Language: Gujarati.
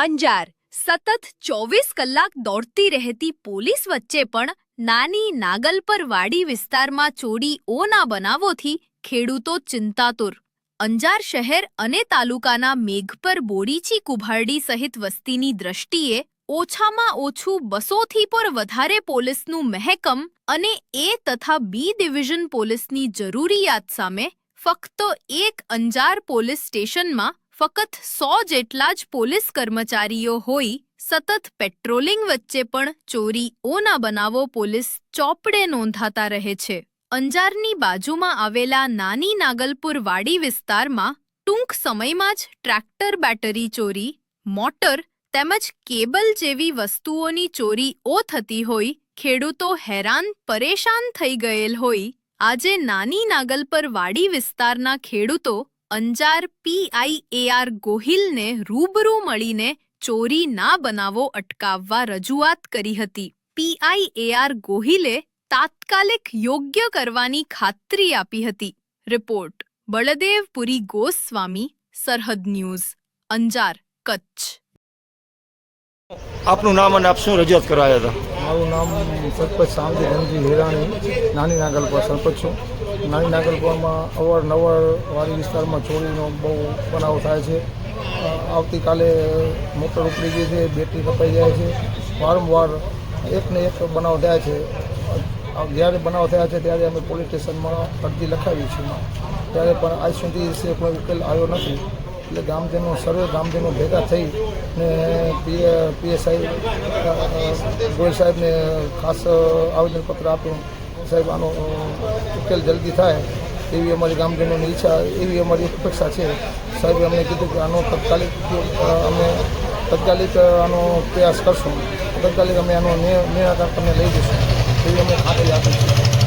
અંજાર. સતત ચોવીસ કલાક દોડતી રહેતી પોલીસ વચ્ચે પણ નાની નાગલ પર વાડી વિસ્તારમાં ચોરીઓના બનાવોથી ખેડૂતો ચિંતાતુર. અંજાર શહેર અને તાલુકાના મેઘપર બોડીચી કુભારડી સહિત વસ્તીની દ્રષ્ટિએ ઓછામાં ઓછું બસોથી પર વધારે પોલીસનું મહેકમ અને એ તથા બી ડિવિઝન પોલીસની જરૂરિયાત સામે ફક્ત એક અંજાર પોલીસ સ્ટેશનમાં ફક્ત સો જેટલા જ પોલીસ કર્મચારીઓ હોઈ સતત પેટ્રોલિંગ વચ્ચે પણ ચોરીઓના બનાવો પોલીસ ચોપડે નોંધાતા રહે છે. અંજારની બાજુમાં આવેલા નાની નાગલપુર વાડી વિસ્તારમાં ટૂંક સમયમાં જ ટ્રેક્ટર બેટરી ચોરી, મોટર તેમજ કેબલ જેવી વસ્તુઓની ચોરીઓ થતી હોય, ખેડૂતો હેરાન પરેશાન થઈ ગયેલ હોય. આજે નાની નાગલપર વાડી વિસ્તારના ખેડૂતો અંજાર પીઆઈએઆર ગોહિલને રૂબરૂ મળીને ચોરી ના બનાવો અટકાવવા રજૂઆત કરી હતી. પીઆઈએઆર ગોહિલે તાત્કાલિક યોગ્ય કરવાની ખાતરી આપી હતી. રિપોર્ટ, બળદેવપુરી ગોસ્વામી, સરહદ ન્યૂઝ, અંજાર, કચ્છ. આપનું નામ અને આપ શું રજૂઆત કરવા આવ્યા હતા? મારું નામ સરપંચ શાંતિ ધનજી હિરાણી, નાની નાગલપુર સરપંચ છું. નાની નાગલપુરમાં અવારનવાર વાડી વિસ્તારમાં ચોરીનો બહુ બનાવ થાય છે. આવતીકાલે મોટર ઉપડી ગઈ છે, બેટરી કપાઈ જાય છે. વારંવાર એકને એક બનાવ થયા છે. જ્યારે બનાવ થયા છે ત્યારે અમે પોલીસ સ્ટેશનમાં અરજી લખાવી છીએ ત્યારે પણ આજ સુધી કોઈ ઉકેલ આવ્યો નથી. એટલે ગામજનો સર્વે ગામજનો ભેગા થઈ ને પીએ પીએસઆઈ ગોયલ સાહેબને ખાસ આવેદનપત્ર આપ્યું સાહેબ આનો ઉકેલ જલ્દી થાય એવી અમારી ગામજનોની ઈચ્છા, એવી અમારી અપેક્ષા છે. સાહેબે અમને કીધું કે આનો તાત્કાલિક અમે તાત્કાલિક આનો પ્રયાસ કરશું. તાત્કાલિક અમે આનો નિ- નિરાકરણ તમને લઈ જઈશું. એવી અમે ખાતરી આપી